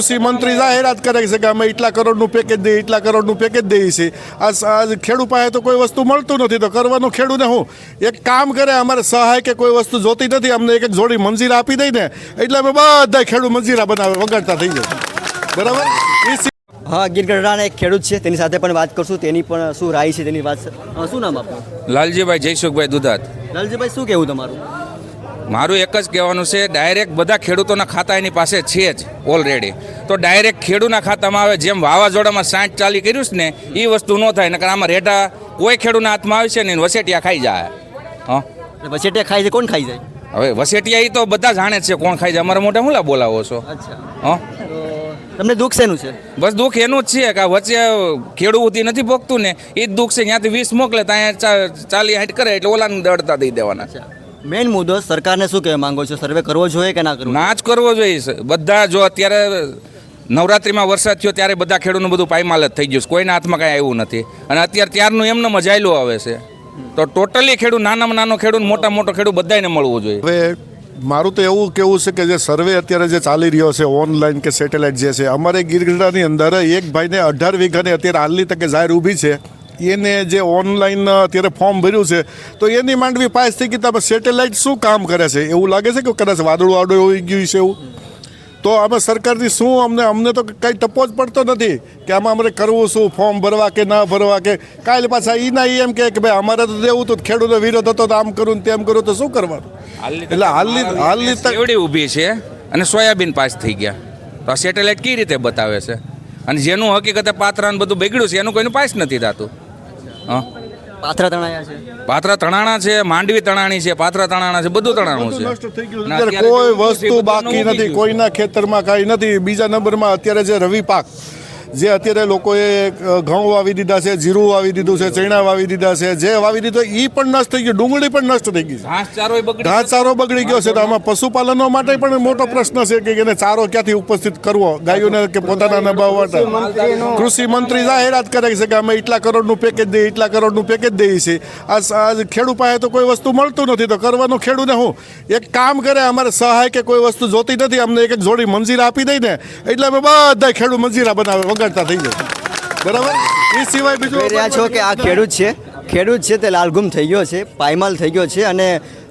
કૃષિ મંત્રી જાહેરાત કરે છે કે અમે એટલા કરોડનું પેકેજ દઈએ એટલા કરોડનું પેકેજ દઈએ છીએ. આ ખેડૂત પાસે તો કોઈ વસ્તુ મળતું નથી તો કરવાનું ખેડૂતને હું એક કામ કરે અમારે સહાય કે કોઈ વસ્તુ જોતી નથી અમને એક એક જોડી મંજીરા આપી દઈ ને એટલે અમે બધા ખેડૂત મંજીરા બનાવે વગાડતા થઈ જાય. બરાબર? હા ગીરગઢડાના એક ખેડૂત છે તેની સાથે પણ વાત કરશું તેની પણ શું રાય છે તેની વાત શું નામ આપણું લાલજીભાઈ જયસુખભાઈ દુધાત. લાલજીભાઈ શું કહેવું તમારું? મારું એક જ કહેવાનું છે ડાયરેક્ટ બધા ખેડૂતોના ખાતા એની પાસે છે જ ઓલરેડી તો ડાયરેક્ટ ખેડૂતના ખાતામાં આવે જેમ વાવાઝોડામાં સાંઠ ચાલી કર્યું છે ને એ વસ્તુ ન થાય નકર આમાં રેટા કોઈ ખેડૂતના હાથમાં આવે છે ને વસેટિયા ખાઈ જાય. હં? વસેટિયા ખાઈ જાય કોણ ખાઈ જાય? હવે વસેટિયા એ તો બધા જાણે છે કોણ ખાઈ જાય. અમારા મોઢે હું લા બોલાવો છો? હા? તમને દુઃખ શેનું છે? બસ દુઃખ એનું જ છે કે વચ્ચે ખેડૂતી નથી ભોગતું ને એ જ દુઃખ છે. ત્યાંથી વીસ મોકલે ત્યાં ચાલી હાઈટ કરે એટલે ઓલાને દડતા દઈ દેવાના. અચ્છા. મેઇન મુદ્દો સરકારને શું કહેવા માંગો છો? સર્વે કરવો જોઈએ કે ના કરવો? ના જ કરવો જોઈએ. બધા જો અત્યારે નવરાત્રિમાં વરસાદ થયો ત્યારે બધા ખેડૂતનું બધું પાયમાલ જ થઈ ગયું છે. કોઈના હાથમાં કાંઈ આવ્યું નથી. અને અત્યારે ત્યારનું એમને મજાયેલું આવે છે. તો ટોટલી ખેડૂત નાનામાં નાનો ખેડૂત મોટા મોટો ખેડૂત બધાને મળવું જોઈએ. હવે મારું તો એવું કેવું છે કે જે સર્વે અત્યારે જે ચાલી રહ્યો છે ઓનલાઈન કે સેટેલાઇટ જે છે અમારે ગીરગઢડાની અંદર એક ભાઈને અઢાર વીઘાની અત્યારે હાલની તકે જાહેર ઊભી છે. એને જે ઓનલાઈન અત્યારે ફોર્મ ભર્યું છે તો એની માંડવી પાસ થઈ ગઈ તમે સેટેલાઇટ શું કામ કરે છે? એવું લાગે છે કે કદાચ વાદળું વાદળું હોઈ ગયું છે એવું? તો અમે સરકારથી શું અમને અમને તો કંઈ ટપો જ પડતો નથી કે આમાં અમારે કરવું શું ફોર્મ ભરવા કે ના ભરવા કે કાલે પાછા એ ના એમ કે ભાઈ અમારે તો દેવું તો ખેડૂતો વિરોધ હતો તો આમ કરું તેમ કરું તો શું કરવાનું? એટલે હાલની હાલની તક એવડી ઊભી છે અને સોયાબીન પાસ થઈ ગયા. તો આ સેટેલાઇટ કઈ રીતે બતાવે છે? અને જેનું હકીકતે પાત્રા બધું બગડ્યું છે એનું કોઈનું પાસ નથી થતું. હા પાથરા તણાયા છે. પાત્રા તણાણા છે માંડવી તણાણી છે પાત્રા તણાણા છે બધું તણાણું છે. કોઈ વસ્તુ બાકી નથી કોઈના ખેતરમાં કાંઈ નથી. બીજા નંબરમાં અત્યારે જે રવિ પાક જે અત્યારે લોકોએ ઘઉં વાવી દીધા છે જીરું વાવી દીધું છે ચણા વાવી દીધા છે જે વાવી દીધું એ પણ નષ્ટ થઈ ગયું ડુંગળી પણ નષ્ટ થઈ ગઈ ઘાસ બગડી ચારો બગડી ગયો છે તો આમાં પશુપાલનો માટે પણ મોટો પ્રશ્ન છે કે એને ચારો ક્યાંથી ઉપસ્થિત કરવો? ગાયોને કે પોતાના નભાવ માટે કૃષિ મંત્રી જાહેરાત કરે છે કે અમે એટલા કરોડનું પેકેજ દઈએ એટલા કરોડનું પેકેજ દઈએ છીએ. આ ખેડૂત પાસે તો કોઈ વસ્તુ મળતું નથી તો કરવાનું ખેડૂને હું એક કામ કરે અમારે સહાય કે કોઈ વસ્તુ જોતી નથી અમને એક એક જોડી મંજીરા આપી દઈ ને એટલે અમે બધા ખેડૂત મંજીરા બનાવે. વગાડતા થઈ જાય બરાબર? એ સિવાય બીજું રહ્યા છો કે આ ખેડૂત છે. ખેડૂત છે તે લાલઘુમ થઈ ગયો છે પાયમાલ થઈ ગયો છે અને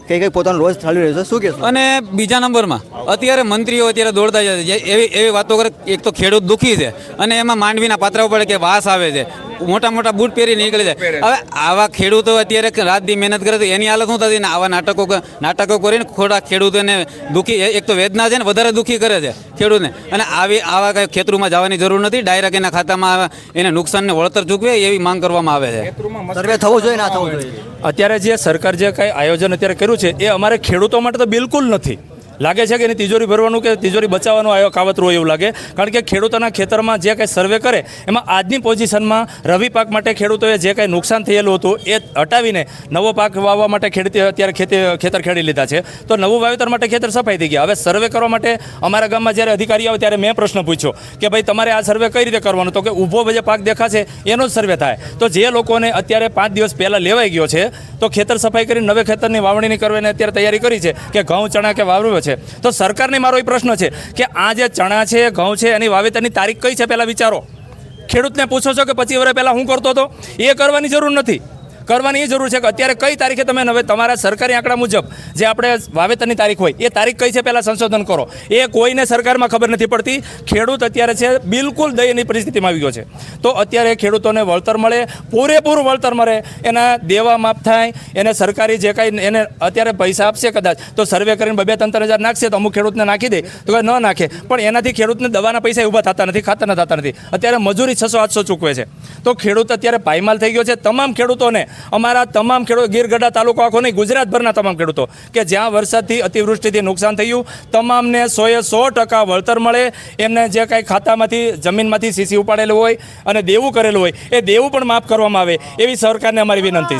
કઈ કઈ પોતાનો રોજ ચાલી રહ્યો છે? શું કહેશો? અને બીજા નંબરમાં અત્યારે મંત્રીઓ અત્યારે દોડતા જાય છે. એવી એવી વાતો કરે એક તો ખેડૂત દુઃખી છે અને એમાં માંડવીના પાત્ર પડે કે વાસ આવે છે. મોટા મોટા બૂટ પહેરી નીકળી જાય હવે આવા ખેડૂતો અત્યારે રાત દી મહેનત કરે તો એની હાલત શું થતી ને આવા નાટકો નાટકો કરીને ખોટા ખેડૂતોને દુઃખી એક તો વેદના છે ને વધારે દુઃખી કરે છે ખેડૂતને. અને આવી આવા કંઈ ખેતરોમાં જવાની જરૂર નથી. ડાયરેક્ટ એના ખાતામાં એને નુકસાનને વળતર ચૂકવે એવી માંગ કરવામાં આવે છે. સર્વે થવો જોઈએ ના થવું જોઈએ? અત્યારે જે સરકાર જે કાંઈ આયોજન અત્યારે કર્યું છે, એ અમારે ખેડૂતો માટે તો બિલકુલ નથી. લાગે છે કે એની તિજોરી ભરવાનું કે તિજોરી બચાવવાનું આવ્યો કાવતરું એવું લાગે? કારણ કે ખેડૂતોના ખેતરમાં જે કાંઈ સર્વે કરે, એમાં આજની પોઝિશનમાં રવિ પાક માટે ખેડૂતોએ જે કંઈ નુકસાન થયેલું હતું એ હટાવીને નવો પાક વાવવા માટે ખેડતી અત્યારે ખેતી, ખેતર ખેડી લીધા છે. તો નવું વાવેતર માટે ખેતર સફાઈ થઈ ગયા. હવે સર્વે કરવા માટે અમારા ગામમાં જ્યારે અધિકારી આવે ત્યારે મેં પ્રશ્ન પૂછ્યો કે ભાઈ, તમારે આ સર્વે કઈ રીતે કરવાનો? તો કે ઊભો જે પાક દેખાશે એનો જ સર્વે થાય. તો જે લોકોને અત્યારે પાંચ દિવસ પહેલાં લેવાઈ ગયો છે, તો ખેતર સફાઈ કરીને નવે ખેતરની વાવણીની કરવાની અત્યારે તૈયારી કરી છે કે ઘઉં, ચણા કે વાવરવ્યો છે. તો સરકારને મારો એ પ્રશ્ન છે કે આ જે ચણા છે, ઘઉં છે, એની વાવેતરની તારીખ કઈ છે પહેલાં વિચારો? ખેડૂતને પૂછો છો કે પચીસ વર્ષ પહેલાં હું કરતો હતો? એ કરવાની જરૂર નથી. કરવાની એ જરૂર છે કે અત્યારે કઈ તારીખે તમે હવે તમારા સરકારી આંકડા મુજબ જે આપણે વાવેતરની તારીખ હોય, એ તારીખ કઈ છે પહેલાં સંશોધન કરો. એ કોઈને સરકારમાં ખબર નથી પડતી. ખેડૂત અત્યારે છે બિલકુલ દયની પરિસ્થિતિમાં આવી ગયો છે. તો અત્યારે ખેડૂતોને વળતર મળે, પૂરેપૂરું વળતર મળે, એના દેવા માફ થાય, એને સરકારી જે કાંઈ એને અત્યારે પૈસા આપશે કદાચ, તો સર્વે કરીને બે ત્રણ હજાર નાખશે તો અમુક ખેડૂતને નાખી દે, તો કે ન નાખે. પણ એનાથી ખેડૂતને દવાના પૈસા ઊભા થતા નથી ખાતાના થતા નથી. અત્યારે મજૂરી છસો આઠસો ચૂકવે છે. તો ખેડૂત અત્યારે પાયમાલ થઈ ગયો છે. તમામ ખેડૂતોને અમારા તમામ ખેડૂત, ગીરગઢા તાલુકો આખો નહીં, ગુજરાતભરના તમામ ખેડૂતો, કે જ્યાં વરસાદથી અતિવૃષ્ટિથી નુકસાન થયું, તમામને સોએ સો ટકા વળતર મળે. એમને જે કાંઈ ખાતામાંથી, જમીનમાંથી સીસી ઉપાડેલું હોય અને દેવું કરેલું હોય, એ દેવું પણ માફ કરવામાં આવે. એવી સરકારને અમારી વિનંતી છે.